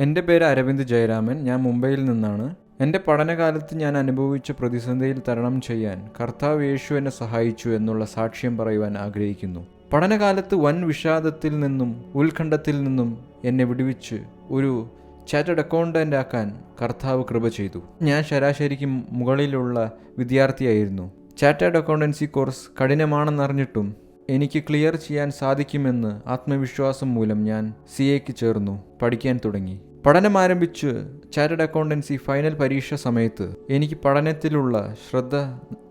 എന്റെ പേര് അരവിന്ദ് ജയരാമൻ ഞാൻ മുംബൈയിൽ നിന്നാണ്. എന്റെ പഠനകാലത്ത് ഞാൻ അനുഭവിച്ച പ്രതിസന്ധിയിൽ തരണം ചെയ്യാൻ കർത്താവ് യേശു എന്നെ സഹായിച്ചു എന്നുള്ള സാക്ഷ്യം പറയുവാൻ ആഗ്രഹിക്കുന്നു. പഠനകാലത്ത് വൻ വിഷാദത്തിൽ നിന്നും ഉത്കണ്ഠത്തിൽ നിന്നും എന്നെ വിടുവിച്ച് ഒരു ചാറ്റഡ് അക്കൗണ്ടന്റ് ആക്കാൻ കർത്താവ് കൃപ ചെയ്തു. ഞാൻ ശരാശരിക്ക് മുകളിലുള്ള വിദ്യാർത്ഥിയായിരുന്നു. ചാറ്റേഡ് അക്കൗണ്ടൻസി കോഴ്സ് കഠിനമാണെന്നറിഞ്ഞിട്ടും എനിക്ക് ക്ലിയർ ചെയ്യാൻ സാധിക്കുമെന്ന് ആത്മവിശ്വാസം മൂലം ഞാൻ സി എക്ക് ചേർന്നു പഠിക്കാൻ തുടങ്ങി. പഠനം ആരംഭിച്ച് ചാറ്റഡ് അക്കൗണ്ടൻസി ഫൈനൽ പരീക്ഷ സമയത്ത് എനിക്ക് പഠനത്തിലുള്ള ശ്രദ്ധ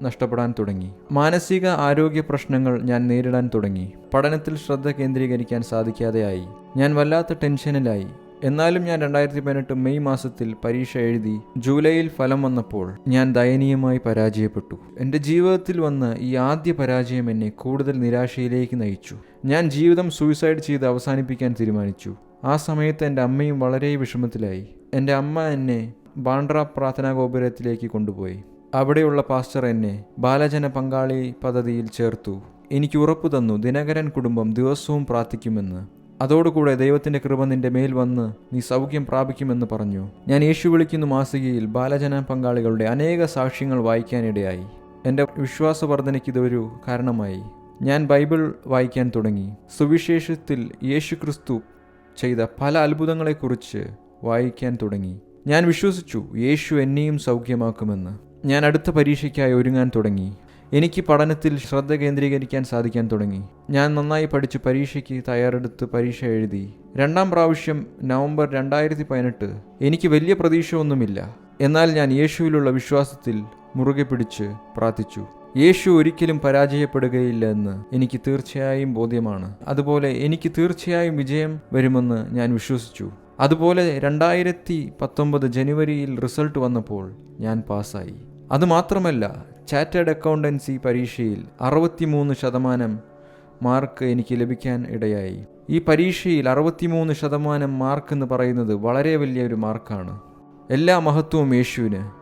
നഷ്ടപ്പെടാൻ തുടങ്ങി. മാനസിക ആരോഗ്യ പ്രശ്നങ്ങൾ ഞാൻ നേരിടാൻ തുടങ്ങി. പഠനത്തിൽ ശ്രദ്ധ കേന്ദ്രീകരിക്കാൻ സാധിക്കാതെയായി. ഞാൻ വല്ലാത്ത ടെൻഷനിലായി. എന്നാലും ഞാൻ രണ്ടായിരത്തി പതിനെട്ട് മെയ് മാസത്തിൽ പരീക്ഷ എഴുതി ജൂലൈയിൽ ഫലം വന്നപ്പോൾ ഞാൻ ദയനീയമായി പരാജയപ്പെട്ടു. എന്റെ ജീവിതത്തിൽ വന്ന ഈ ആദ്യ പരാജയം എന്നെ കൂടുതൽ നിരാശയിലേക്ക് നയിച്ചു. ഞാൻ ജീവിതം സൂയിസൈഡ് ചെയ്ത് അവസാനിപ്പിക്കാൻ തീരുമാനിച്ചു. ആ സമയത്ത് എന്റെ അമ്മയും വളരെ വിഷമത്തിലായി. എന്റെ അമ്മ എന്നെ ബാണ്ട്ര പ്രാർത്ഥനാ ഗോപുരത്തിലേക്ക് കൊണ്ടുപോയി. അവിടെയുള്ള പാസ്റ്റർ എന്നെ ബാലജന പങ്കാളി പദ്ധതിയിൽ ചേർത്തു. എനിക്ക് ഉറപ്പു തന്നു ദിനകരൻ കുടുംബം ദിവസവും പ്രാർത്ഥിക്കുമെന്ന്. അതോടുകൂടെ ദൈവത്തിന്റെ കൃപ നിന്റെ മേൽ വന്ന് നീ സൗഖ്യം പ്രാപിക്കുമെന്ന് പറഞ്ഞു. ഞാൻ യേശു വിളിക്കുന്നു മാസികയിൽ ബാലജന പങ്കാളികളുടെ അനേക സാക്ഷ്യങ്ങൾ വായിക്കാനിടയായി. എന്റെ വിശ്വാസവർദ്ധനയ്ക്ക് ഇതൊരു കാരണമായി. ഞാൻ ബൈബിൾ വായിക്കാൻ തുടങ്ങി. സുവിശേഷത്തിൽ യേശു ക്രിസ്തു ചെയ്ത പല അത്ഭുതങ്ങളെക്കുറിച്ച് വായിക്കാൻ തുടങ്ങി. ഞാൻ വിശ്വസിച്ചു യേശു എന്നെയും സൗഖ്യമാക്കുമെന്ന്. ഞാൻ അടുത്ത പരീക്ഷയ്ക്കായി ഒരുങ്ങാൻ തുടങ്ങി. എനിക്ക് പഠനത്തിൽ ശ്രദ്ധ കേന്ദ്രീകരിക്കാൻ സാധിക്കാൻ തുടങ്ങി. ഞാൻ നന്നായി പഠിച്ച് പരീക്ഷയ്ക്ക് തയ്യാറെടുത്ത് പരീക്ഷ എഴുതി. രണ്ടാം പ്രാവശ്യം നവംബർ രണ്ടായിരത്തി പതിനെട്ട് എനിക്ക് വലിയ പ്രതീക്ഷ ഒന്നുമില്ല എന്നാൽ ഞാൻ യേശുവിലുള്ള വിശ്വാസത്തിൽ മുറുകെ പിടിച്ച് പ്രാർത്ഥിച്ചു. യേശു ഒരിക്കലും പരാജയപ്പെടുകയില്ല എന്ന് എനിക്ക് തീർച്ചയായും ബോധ്യമാണ്. അതുപോലെ എനിക്ക് തീർച്ചയായും വിജയം വരുമെന്ന് ഞാൻ വിശ്വസിച്ചു. അതുപോലെ രണ്ടായിരത്തി പത്തൊമ്പത് ജനുവരിയിൽ റിസൾട്ട് വന്നപ്പോൾ ഞാൻ പാസ്സായി. അതുമാത്രമല്ല ചാറ്റേഡ് അക്കൗണ്ടൻസി പരീക്ഷയിൽ അറുപത്തിമൂന്ന് ശതമാനം മാർക്ക് എനിക്ക് ലഭിക്കാൻ ഇടയായി. ഈ പരീക്ഷയിൽ അറുപത്തിമൂന്ന് ശതമാനം മാർക്ക് എന്ന് പറയുന്നത് വളരെ വലിയൊരു മാർക്കാണ്. എല്ലാ മഹത്വവും യേശുവിന്.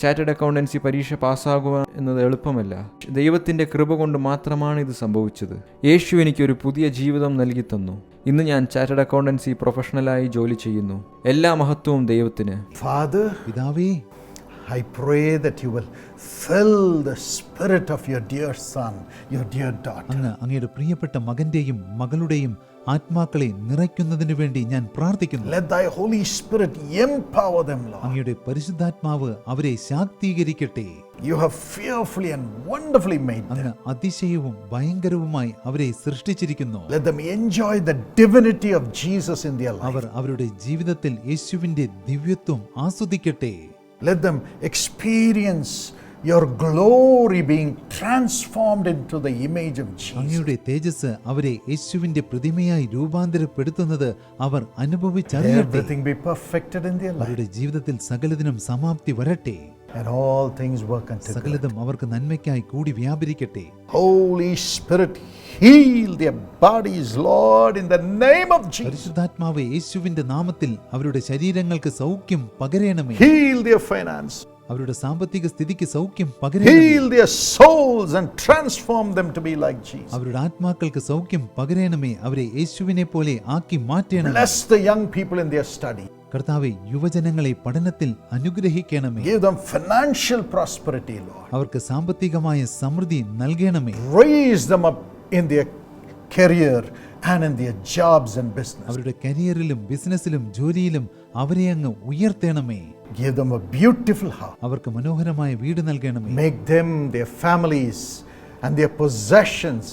ചാറ്റഡ് അക്കൗണ്ടൻസി പരീക്ഷ പാസ്സാകുക എന്നത് എളുപ്പമല്ല. ദൈവത്തിന്റെ കൃപ കൊണ്ട് മാത്രമാണ് ഇത് സംഭവിച്ചത്. യേശു എനിക്കൊരു പുതിയ ജീവിതം നൽകി തന്നു. ഇന്ന് ഞാൻ ചാറ്റഡ് അക്കൗണ്ടൻസി പ്രൊഫഷണലായി ജോലി ചെയ്യുന്നു. എല്ലാ മഹത്വവും ദൈവത്തിന്. ഫാദർ പിതാവേ I pray that you will fill the spirit of your dear son, your dear daughter. അങ്ങ് അങ്ങയുടെ പ്രിയപ്പെട്ട മകന്റെയും മകളുടെയും ആത്മാക്കളെ നിറയ്ക്കുന്നതിന് വേണ്ടി ഞാൻ പ്രാർത്ഥിക്കുന്നു. അങ്ങയുടെ പരിശുദ്ധാത്മാവ് അവരെ ശാക്തീകരിക്കട്ടെ. യു ഫിയർഫുള്ളി ആൻഡ് അങ്ങ് അതിശയവും ഭയങ്കരവുമായി അവരെ സൃഷ്ടിച്ചിരിക്കുന്നു. എൻജോയ് ഡിവിനിറ്റി ഓഫ് ജീസസ് അവർ അവരുടെ ജീവിതത്തിൽ യേശുവിന്റെ ദിവ്യത്വം ആസ്വദിക്കട്ടെ. Let experience your glory being transformed into the image of Jesus. അങ്ങയുടെ തേജസ് അവരെ യേശുവിന്റെ പ്രതിമയായി രൂപാന്തരപ്പെടുത്തുന്നത് അവർ അനുഭവിച്ചറിയട്ടെ Everything be perfected in their life. അവരുടെ ജീവിതത്തിൽ സകലതിനും സമാപ്തി വരട്ടെ And all things work unto good. സകലതും അവർക്ക് നന്മയ്ക്കായി കൂടി വ്യാപരിക്കട്ടെ Holy Spirit, heal their bodies, Lord, in the name of Jesus. പരിശുദ്ധാത്മാവ് യേശുവിന്റെ നാമത്തിൽ അവരുടെ ശരീരങ്ങൾക്ക് സൗഖ്യം പകരണമേ Heal their finance, അവരുടെ സാമ്പത്തിക സ്ഥിതിക്ക് സൗഖ്യം പകരണമേ അവരുടെ ആത്മാക്കൾക്ക് സൗഖ്യം പകരേണമേ അവരെ യേശുവിനെ പോലെ ആക്കി മാറ്റണം കർത്താവ് യുവജനങ്ങളെ പഠനത്തിൽ അനുഗ്രഹിക്കണമേ. അവർക്ക് സാമ്പത്തികമായ സമൃദ്ധി നൽകണമേ. And in their jobs and business. അവരുടെ കരിയറിലും ബിസിനസ്സിലും ജോലിയിലും അവരെ അങ്ങ് ഉയർത്തണമേ Give them a beautiful house. അവർക്ക് മനോഹരമായ വീട് നൽകണമേ Make them, their families, and their possessions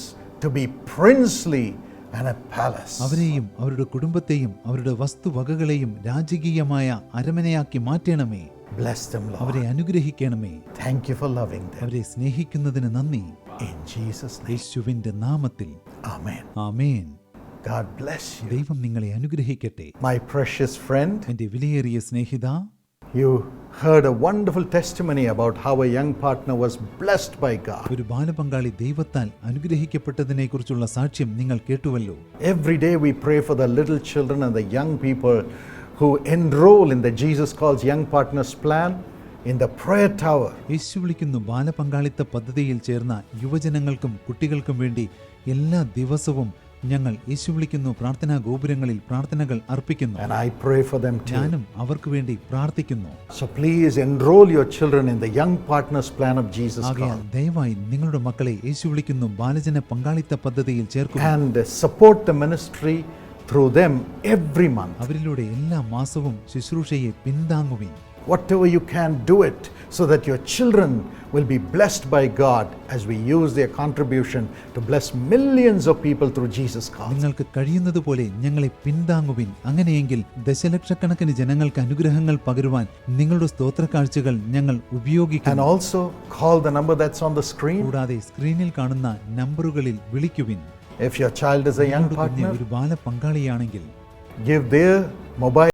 to be princely and a palace. അവരെയും അവരുടെ കുടുംബത്തെയും അവരുടെ വസ്തുവകകളെയും രാജകീയമായ അരമനയാക്കി മാറ്റണമേ Bless them, Lord. അവരെ അനുഗ്രഹിക്കണമേ Thank you for loving them. അവരെ സ്നേഹിക്കുന്നതിന് നന്ദി In Jesus' name. യേശുവിന്റെ നാമത്തിൽ Amen. Amen God bless you. ദൈവം നിങ്ങളെ അനുഗ്രഹിക്കട്ടെ My precious friend, എന്റെ വിലയേറിയ സ്നേഹിത you heard a wonderful testimony about how a young partner was blessed by God. ഒരു ബാലപങ്കാളി ദൈവത്താൽ അനുഗ്രഹിക്കപ്പെട്ടതിനെക്കുറിച്ചുള്ള സാക്ഷ്യം നിങ്ങൾ കേട്ടുവല്ലോ Every day we pray for the little children and the young people who enroll in the Jesus Calls Young Partners plan in the prayer tower. യേശു വിളിക്കുന്നു ബാലപങ്കാളിത്ത പദ്ധതിയിൽ ചേർന്ന യുവജനങ്ങൾക്കും കുട്ടികൾക്കും വേണ്ടി എല്ലാ ദിവസവും ഞങ്ങൾ യേശു വിളിക്കുന്നു പ്രാർത്ഥനാ ഗോപുരങ്ങളിൽ പ്രാർത്ഥനകൾ അർപ്പിക്കുന്നു. ഞാനും അവർക്ക് വേണ്ടി പ്രാർത്ഥിക്കുന്നു. ദയവായി നിങ്ങളുടെ മക്കളെ യേശു വിളിക്കുന്നു ബാലജന പങ്കാളിത്ത പദ്ധതിയിൽ ചേർക്കും അവരിലൂടെ എല്ലാ മാസവും ശുശ്രൂഷയെ പിന്താങ്ങുവിൻ. Whatever you can do it so that your children will be blessed by God as we use their contribution to bless millions of people through Jesus Call. നിങ്ങൾക്ക് കഴിയുന്നതുപോലെ ഞങ്ങളെ പിന്താങ്ങുവിൻ അങ്ങനെയെങ്കിൽ ദശലക്ഷക്കണക്കിന് ജനങ്ങൾക്ക് അനുഗ്രഹങ്ങൾ പകരുവാൻ നിങ്ങളുടെ സ്തോത്ര കാഴ്ചകൾ ഞങ്ങൾ And ഉപയോഗിക്കുന്നു also call the number that's on the screen. കൂടാതെ സ്ക്രീനിൽ കാണുന്ന നമ്പറുകളിൽ വിളിക്കുവിൻ If your child is a young നിങ്ങളുടെ കുഞ്ഞ് partner, ഒരു ബാല പങ്കാളിയാണെങ്കിൽ give their mobile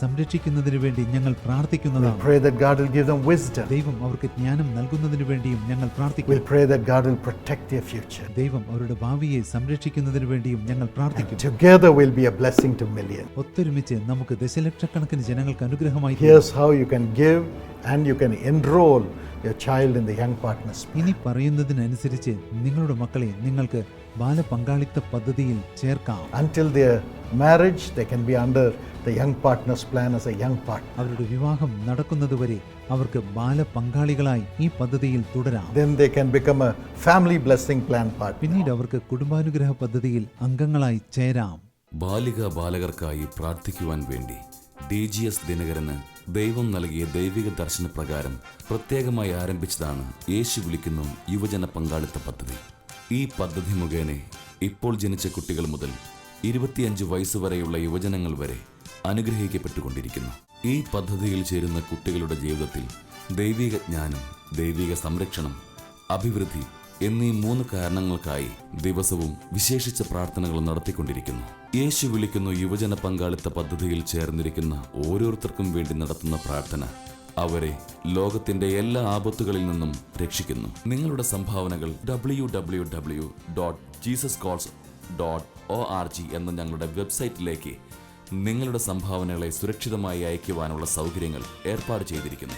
സംരക്ഷിക്കുന്നതിന് വേണ്ടി ഞങ്ങൾ പ്രാർത്ഥിക്കുന്നതാണ് pray that God will give them wisdom. ദൈവം അവർക്ക് ജ്ഞാനം നൽകുന്നതിന് വേണ്ടിയും ഞങ്ങൾ We'll പ്രാർത്ഥിക്കും pray that God will protect their future. ദൈവം അവരുടെ ഭാവിയെ സംരക്ഷിക്കുന്നതിന് വേണ്ടിയും ഞങ്ങൾ പ്രാർത്ഥിക്കും Together we'll be a blessing to millions. ഒത്തൊരുമിച്ച് നമുക്ക് ദശലക്ഷക്കണക്കിന് ജനങ്ങൾക്ക് അനുഗ്രഹമായി തീരും. Here's how you can give and you can enroll your child in the Young Partners. ഇനി പറയുന്നതിനനുസരിച്ച് നിങ്ങളുടെ മക്കളെ നിങ്ങൾക്ക് ബാലപങ്കാളിത്ത പദ്ധതിയിൽ ചേർക്കാം Until their marriage, they can be under the Young Partners Plan as a young partner. അവരുടെ വിവാഹം നടക്കുന്നതുവരെ അവർക്ക് ബാല പങ്കാളികളായി ഈ പദ്ധതിയിൽ തുടരാം Then they can become a family blessing plan partner. പിന്നീട് അവർക്ക് കുടുംബാനുഗ്രഹ പദ്ധതിയിൽ അംഗങ്ങളായി ചേരാം ബാലിക ബാലകർക്കായി പ്രാർത്ഥിക്കുവാൻ വേണ്ടി ഡി ജി എസ് ദിനകരന് ദൈവം നൽകിയ ദൈവിക ദർശനപ്രകാരം പ്രത്യേകമായി ആരംഭിച്ചതാണ് യേശു വിളിക്കുന്നു യുവജന പങ്കാളിത്ത പദ്ധതി ഈ പദ്ധതി മുഖേന ഇപ്പോൾ ജനിച്ച കുട്ടികൾ മുതൽ ഇരുപത്തിയഞ്ച് വയസ്സ് വരെയുള്ള യുവജനങ്ങൾ വരെ അനുഗ്രഹിക്കപ്പെട്ടുകൊണ്ടിരിക്കുന്നു. ഈ പദ്ധതിയിൽ ചേരുന്ന കുട്ടികളുടെ ജീവിതത്തിൽ ദൈവിക ജ്ഞാനം ദൈവിക സംരക്ഷണം അഭിവൃദ്ധി എന്നീ മൂന്ന് കാരണങ്ങൾക്കായി ദിവസവും വിശേഷിച്ച പ്രാർത്ഥനകൾ നടത്തിക്കൊണ്ടിരിക്കുന്നു. യേശു വിളിക്കുന്ന യുവജന പങ്കാളിത്ത പദ്ധതിയിൽ ചേർന്നിരിക്കുന്ന ഓരോരുത്തർക്കും വേണ്ടി നടത്തുന്ന പ്രാർത്ഥന. അവരെ ലോകത്തിന്റെ എല്ലാ ആപത്തുകളിൽ നിന്നും രക്ഷിക്കുന്നു. നിങ്ങളുടെ സംഭാവനകൾ W W W dot Jesus calls dot O R G എന്ന ഞങ്ങളുടെ വെബ്സൈറ്റിലേക്ക് നിങ്ങളുടെ സംഭാവനകളെ സുരക്ഷിതമായി അയക്കുവാനുള്ള സൗകര്യങ്ങൾ ഏർപ്പാട് ചെയ്തിരിക്കുന്നു.